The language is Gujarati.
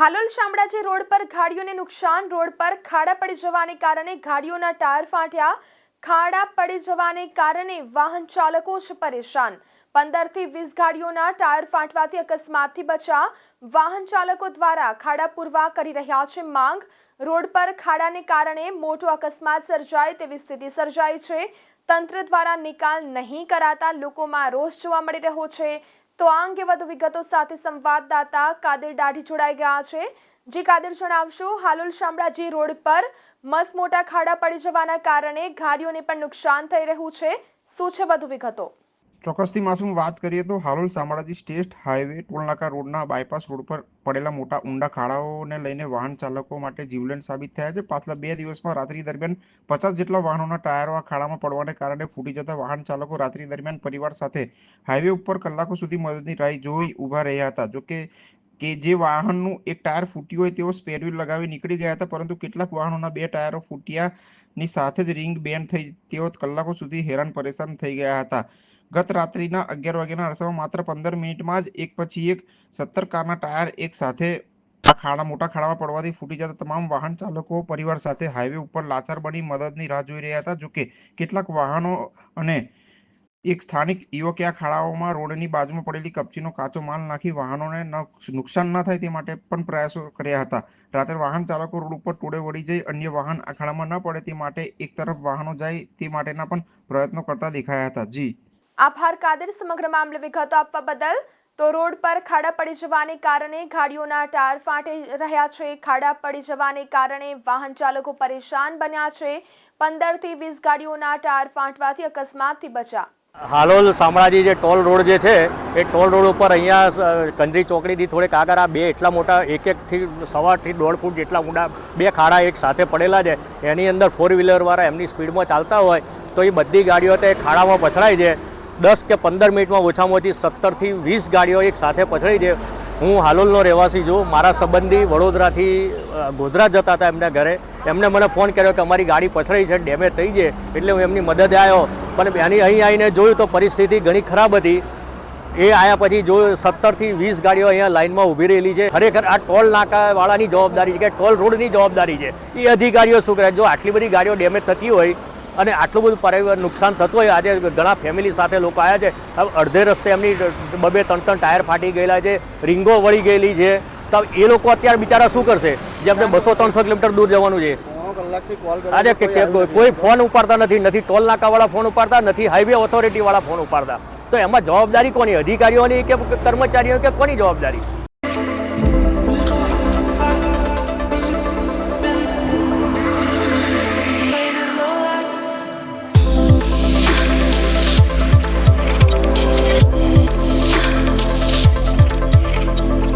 હાલોલ શામળાજી રોડ પર ગાડીઓને નુકસાન. રોડ પર ખાડા પડી જવાને કારણે ગાડીઓના ટાયર ફાટ્યા. ખાડા પડી જવાને કારણે વાહન ચાલકો જ પરેશાન. પંદરથી વીસ ગાડીઓના ટાયર ફાટવાથી અકસ્માતથી બચા વાહન ચાલકો દ્વારા ખાડા પૂરવા કરી રહ્યા છે માંગ. રોડ પર ખાડાને કારણે મોટો અકસ્માત સર્જાય તેવી સ્થિતિ સર્જાઈ છે. તંત્ર દ્વારા નિકાલ નહીં કરાતા લોકોમાં રોષ જોવા મળી રહ્યો છે. તો આ અંગે વધુ વિગતો સાથે સંવાદદાતા કાદર દાઢી જોડાઈ ગયા છે. જી કાદર, જણાવશો, હાલોલ શામળાજી રોડ પર મસ મોટા ખાડા પડી જવાના કારણે ગાડીઓને પણ નુકસાન થઈ રહ્યું છે. શું છે વધુ વિગતો? ચોક્કસથી માસુમ વાત કરીએ તો હાલોલ શામળાજી સ્ટેટ હાઈવે ટોલનાકા રોડના બાયપાસ રોડ પર પડેલા મોટા ઊંડા ખાડાઓને લઈને વાહન ચાલકો માટે જીવલેણ સાબિત થયા છે. પાછલા બે દિવસમાં રાત્રિ દરમિયાન પચાસ જેટલા વાહનોના ટાયરો આ ખાડામાં પડવાને કારણે ફૂટી જતા વાહન ચાલકો રાત્રિ દરમિયાન પરિવાર સાથે હાઈવે ઉપર કલાકો સુધી મદદની રાહ જોઈ ઊભા રહ્યા હતા. જોકે કે જે વાહનનું એક ટાયર ફૂટ્યું હોય તેઓ સ્પેર વ્હીલ લગાવી નીકળી ગયા હતા, પરંતુ કેટલાક વાહનોના બે ટાયરો ફૂટ્યાની સાથે જ રિંગ બેન્ડ થઈ, તેઓ કલાકો સુધી હેરાન પરેશાન થઈ ગયા હતા. ગત રાત્રિના અગિયાર વાગ્યાના અરસામાં માત્ર પંદર મિનિટમાં જ એક પછી એક સત્તર કારના ટાયર એક સાથે ખાડા મોટા ખાડામાં પડવાથી ફૂટી જતા તમામ વાહન ચાલકો, પરિવાર સાથે હાઈવે ઉપર લાચાર બની મદદની રાહ જોઈ રહ્યા હતા. જોકે કેટલાક વાહનો અને એક સ્થાનિક યુવકે આ ખાડાઓમાં રોડની બાજુમાં પડેલી કપચીનો કાચો માલ નાખી વાહનોને નુકસાન ન થાય તે માટે પણ પ્રયાસો કર્યા હતા. રાત્રે વાહન ચાલકો રોડ ઉપર ટોળે વળી જઈ અન્ય વાહન આ ખાડામાં ન પડે તે માટે એક તરફ વાહનો જાય તે માટેના પણ પ્રયત્નો કરતા દેખાયા હતા. જી. આભાર કાદર સમગ્ર મામલે વિગતો આપવા બદલ. તો રોડ પર ખાડા પડી જવાને કારણે ગાડીઓના ટાયર ફાટી રહ્યા છે. ખાડા પડી જવાને કારણે વાહન ચાલકો પરેશાન બન્યા છે. પંદરથી વીસ ગાડીઓના ટાયર ફાટવાથી અકસ્માતથી બચા હાલોલ શામળાજી જે ટોલ રોડ જે છે, એ ટોલ રોડ ઉપર અહીંયા કંદરી ચોકડીથી થોડેક આગળ આ બે એટલા મોટા એક એકથી સવારથી દોઢ ફૂટ જેટલા ઊંડા બે ખાડા એક સાથે પડેલા છે. એની અંદર ફોર વ્હીલરવાળા એમની સ્પીડમાં ચાલતા હોય, તો એ બધી ગાડીઓ તે ખાડામાં પછડાય છે. દસ કે પંદર મિનિટમાં ઓછામાં ઓછી સત્તરથી વીસ ગાડીઓ એક સાથે પછડી દે. હું હાલોલનો રહેવાસી છું. મારા સંબંધી વડોદરાથી ગોધરા જતા હતા એમના ઘરે. એમને મને ફોન કર્યો કે અમારી ગાડી પછડી છે, ડેમેજ થઈ છે, એટલે હું એમની મદદે આવ્યો. પણ એની અહીં આવીને જોયું તો પરિસ્થિતિ ઘણી ખરાબ હતી. એ આયા પછી જો સત્તરથી વીસ ગાડીઓ અહીંયા લાઇનમાં ઊભી રહેલી છે. ખરેખર આ ટોલ નાકાવાળાની જવાબદારી છે કે ટોલ રોડની જવાબદારી છે? એ અધિકારીઓ શું કરે? જો આટલી બધી ગાડીઓ ડેમેજ થતી હોય અને આટલું બધું પરિવાર નુકસાન થતું હોય આજે ઘણા ફેમિલી સાથે લોકો આવ્યા છે. અડધે રસ્તે એમની બબે ત્રણ ત્રણ ટાયર ફાટી ગયેલા છે રીંગો વળી ગયેલી છે. તો એ લોકો અત્યારે બિચારા શું કરશે? જે આપણે બસો ત્રણસો કિલોમીટર દૂર જવાનું છે. આજે કોઈ ફોન ઉપાડતા નથી નથી ટોલ નાકાવાળા ફોન ઉપાડતા નથી હાઈવે ઓથોરિટી વાળા ફોન ઉપાડતા. તો એમાં જવાબદારી કોની? અધિકારીઓની કે કર્મચારીઓ કે કોની જવાબદારી?